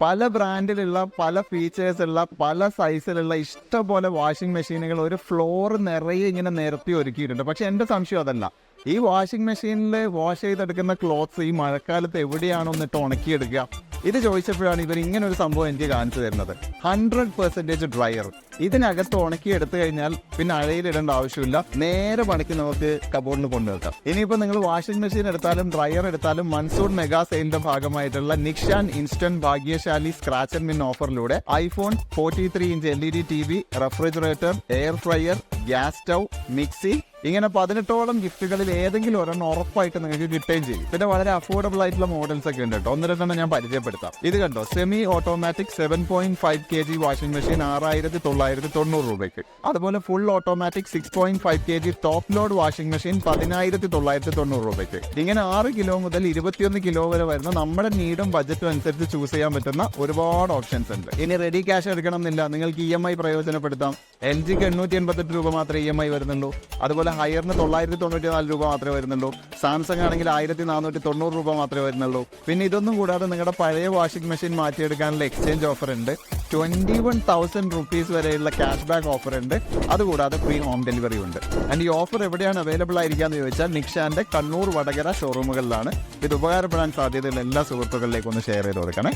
പല ബ്രാൻഡിലുള്ള പല ഫീച്ചേഴ്സ് ഉള്ള പല സൈസിലുള്ള ഇഷ്ടംപോലെ വാഷിംഗ് മെഷീനുകൾ ഒരു ഫ്ലോർ നിറയെ ഇങ്ങനെ നിരത്തി ഒരുക്കിയിട്ടുണ്ട്. പക്ഷെ എന്റെ സംശയം അതല്ല. ഈ വാഷിംഗ് മെഷീനിൽ വാഷ് ചെയ്തെടുക്കുന്ന ക്ലോത്ത്സ് ഈ മഴക്കാലത്ത് എവിടെയാണോ എന്നിട്ട് ഉണക്കിയെടുക്കുക? ഇത് ചോദിച്ചപ്പോഴാണ് ഇവർ ഇങ്ങനെ ഒരു സംഭവം എനിക്ക് കാണിച്ചു തരുന്നത്. ഹൺഡ്രഡ് പെർസെന്റേജ് ഡ്രയർ ഇതിനകത്ത് ഉണക്കി എടുത്തു കഴിഞ്ഞാൽ പിന്നെ അഴയിലിടേണ്ട ആവശ്യമില്ല. നേരെ പണിക്ക് നമുക്ക് കബോർഡിൽ കൊണ്ടു കൊണ്ടുവെക്കാം ഇനിയിപ്പോൾ നിങ്ങൾ വാഷിംഗ് മെഷീൻ എടുത്താലും ഡ്രയർ എടുത്താലും മൺസൂൺ മെഗാ സെയിലിന്റെ ഭാഗമായിട്ടുള്ള നിക്ഷാൻ ഇൻസ്റ്റന്റ് ഭാഗ്യശാലി scratch and win ഓഫറിലൂടെ iPhone forty three inch L E D T V refrigerator air fryer gas stove mixie ഇങ്ങനെ പതിനെട്ടോളം ഗിഫ്റ്റുകളിൽ ഏതെങ്കിലും ഒരെണ്ണം ഉറപ്പായിട്ട് നിങ്ങൾക്ക് കിട്ടുകയും ചെയ്യും. പിന്നെ വളരെ അഫോർഡബിൾ ആയിട്ടുള്ള മോഡൽസ് ഒക്കെ ഉണ്ട് കേട്ടോ. ഒന്ന് രണ്ടെണ്ണം ഞാൻ പരിചയപ്പെടുത്താം. ഇത് കണ്ടോ? Semi automatic seven point five K G washing machine ആറായിരത്തി തൊള്ളായിരത്തി തൊണ്ണൂറ് രൂപയ്ക്ക്. അതുപോലെ full automatic six point five K G top load washing machine പതിനായിരത്തി തൊള്ളായിരത്തി തൊണ്ണൂറ് രൂപയ്ക്ക്. ഇങ്ങനെ ആറ് കിലോ മുതൽ ഇരുപത്തിയൊന്ന് കിലോ വരെ വരുന്ന നമ്മുടെ നീഡും ബജറ്റും അനുസരിച്ച് ചൂസ് ചെയ്യാൻ പറ്റുന്ന ഒരുപാട് ഓപ്ഷൻസ് ഉണ്ട്. ഇനി റെഡി ക്യാഷ് എടുക്കണം എന്നില്ല നിങ്ങൾക്ക് ഇ എം ഐ പ്രയോജനപ്പെടുത്താം. എൽ ജിക്ക് എണ്ണൂറ്റി എൺപത്തെട്ട് രൂപ മാത്രമേ ഇ എം ഐ വരുന്നുള്ളൂ. അതുപോലെ ഹയറിന് തൊള്ളായിരത്തി തൊണ്ണൂറ്റി നാല് രൂപ മാത്രമേ വരുന്നുള്ളൂ. സാംസങ് ആണെങ്കിൽ ആയിരത്തി നാനൂറ്റി തൊണ്ണൂറ് രൂപ മാത്രമേ വരുന്നുള്ളൂ. പിന്നെ ഇതൊന്നും കൂടാതെ നിങ്ങളുടെ പഴയ വാഷിംഗ് മെഷീൻ മാറ്റിയെടുക്കാനുള്ള എക്സ്ചേഞ്ച് ഓഫർ ഉണ്ട് ട്വന്റി വൺ തൗസൻഡ് റുപ്പീസ് വരെയുള്ള ക്യാഷ് ബാക്ക് ഓഫർ ഉണ്ട് അതുകൂടാതെ ഫ്രീ ഹോം ഡെലിവറി ഉണ്ട്. ആൻഡ് ഈ ഓഫർ എവിടെയാണ് അവൈലബിൾ ആയിരിക്കാന്ന് ചോദിച്ചാൽ നിക്ഷാന്റെ കണ്ണൂർ വടകര ഷോറൂമുകളിലാണ്. ഇത് ഉപകാരപ്പെടാൻ സാധ്യതയുള്ള എല്ലാ സുഹൃത്തുക്കളിലേക്കും ഒന്ന് ഷെയർ ചെയ്ത് കൊടുക്കണേ.